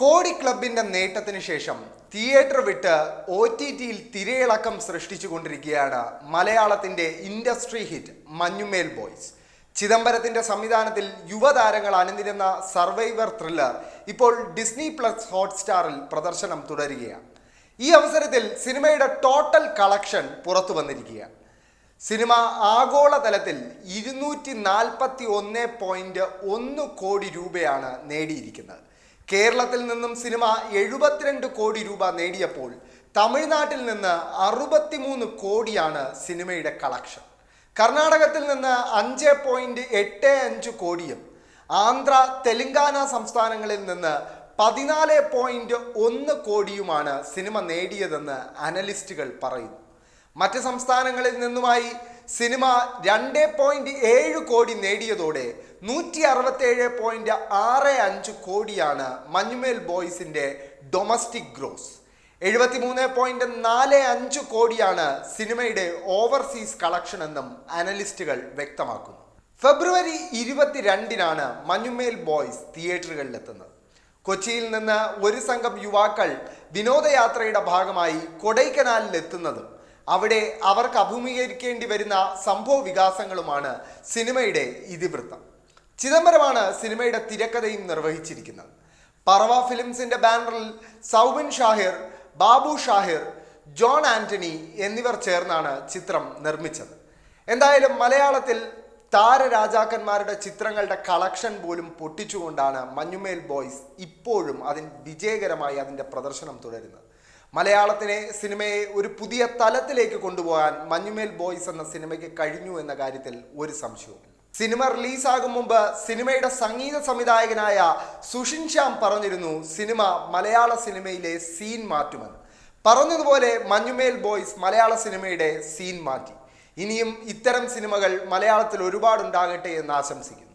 കോടി ക്ലബിന്റെ നേട്ടത്തിന് ശേഷം തിയേറ്റർ വിട്ട് ഒ ടി ടിയിൽ തിരയിളക്കം സൃഷ്ടിച്ചുകൊണ്ടിരിക്കുകയാണ് മലയാളത്തിന്റെ ഇൻഡസ്ട്രി ഹിറ്റ് മഞ്ഞുമേൽ ബോയ്സ്. ചിദംബരത്തിന്റെ സംവിധാനത്തിൽ യുവതാരങ്ങൾ അണിനിരുന്ന സർവൈവർ ത്രില്ലർ ഇപ്പോൾ ഡിസ്നി പ്ലസ് ഹോട്ട്സ്റ്റാറിൽ പ്രദർശനം തുടരുകയാണ്. ഈ അവസരത്തിൽ സിനിമയുടെ ടോട്ടൽ കളക്ഷൻ പുറത്തു വന്നിരിക്കുകയാണ്. സിനിമ ആഗോളതലത്തിൽ ഇരുന്നൂറ്റി നാൽപ്പത്തി ഒന്ന് പോയിന്റ് ഒന്ന് കോടി രൂപയാണ് നേടിയിരിക്കുന്നത്. കേരളത്തിൽ നിന്നും സിനിമ എഴുപത്തിരണ്ട് കോടി രൂപ നേടിയപ്പോൾ തമിഴ്നാട്ടിൽ നിന്ന് അറുപത്തിമൂന്ന് കോടിയാണ് സിനിമയുടെ കളക്ഷൻ. കർണാടകത്തിൽ നിന്ന് അഞ്ച് പോയിന്റ് എട്ട് അഞ്ച് കോടിയും ആന്ധ്ര തെലങ്കാന സംസ്ഥാനങ്ങളിൽ നിന്ന് പതിനാല് പോയിന്റ് ഒന്ന് കോടിയുമാണ് സിനിമ നേടിയതെന്ന് അനലിസ്റ്റുകൾ പറയുന്നു. മറ്റ് സംസ്ഥാനങ്ങളിൽ നിന്നുമായി സിനിമ രണ്ട് പോയിന്റ് ഏഴ് കോടി നേടിയതോടെ നൂറ്റി അറുപത്തേഴ് പോയിന്റ് ആറ് അഞ്ച് കോടിയാണ് മഞ്ഞുമേൽ ബോയ്സിന്റെ ഡൊമസ്റ്റിക് ഗ്രോസ്. എഴുപത്തിമൂന്ന് പോയിന്റ് നാല് അഞ്ച് കോടിയാണ് സിനിമയുടെ ഓവർസീസ് കളക്ഷൻ എന്നും അനലിസ്റ്റുകൾ വ്യക്തമാക്കുന്നു. ഫെബ്രുവരി ഇരുപത്തിരണ്ടിനാണ് മഞ്ഞുമേൽ ബോയ്സ് തിയേറ്ററുകളിലെത്തുന്നത്. കൊച്ചിയിൽ നിന്ന് ഒരു സംഘം യുവാക്കൾ വിനോദയാത്രയുടെ ഭാഗമായി കൊടൈക്കനാലിൽ എത്തുന്നത് അവിടെ അവർക്ക് അഭിമുഖീകരിക്കേണ്ടി വരുന്ന സംഭവ വികാസങ്ങളുമാണ് സിനിമയുടെ ഇതിവൃത്തം. ചിദംബരമാണ് സിനിമയുടെ തിരക്കഥയും നിർവഹിച്ചിരിക്കുന്നത്. പറവ ഫിലിംസിന്റെ ബാനറിൽ സൗബിൻ ഷാഹിർ ബാബു ഷാഹിർ ജോൺ ആന്റണി എന്നിവർ ചേർന്നാണ് ചിത്രം നിർമ്മിച്ചത്. എന്തായാലും മലയാളത്തിൽ താരരാജാക്കന്മാരുടെ ചിത്രങ്ങളുടെ കളക്ഷൻ പോലും പൊട്ടിച്ചുകൊണ്ടാണ് മഞ്ഞുമേൽ ബോയ്സ് ഇപ്പോഴും അതിൻ വിജയകരമായി അതിന്റെ പ്രദർശനം തുടരുന്നത്. മലയാളത്തിനെ സിനിമയെ ഒരു പുതിയ തലത്തിലേക്ക് കൊണ്ടുപോകാൻ മഞ്ഞുമേൽ ബോയ്സ് എന്ന സിനിമയ്ക്ക് കഴിഞ്ഞു എന്ന കാര്യത്തിൽ ഒരു സംശയവുമില്ല. സിനിമ റിലീസാകും മുമ്പ് സിനിമയുടെ സംഗീത സംവിധായകനായ സുഷിൻ ശ്യാം പറഞ്ഞിരുന്നു സിനിമ മലയാള സിനിമയിലെ സീൻ മാറ്റുമെന്ന്. പറഞ്ഞതുപോലെ മഞ്ഞുമേൽ ബോയ്സ് മലയാള സിനിമയുടെ സീൻ മാറ്റി. ഇനിയും ഇത്തരം സിനിമകൾ മലയാളത്തിൽ ഒരുപാടുണ്ടാകട്ടെ എന്ന് ആശംസിക്കുന്നു.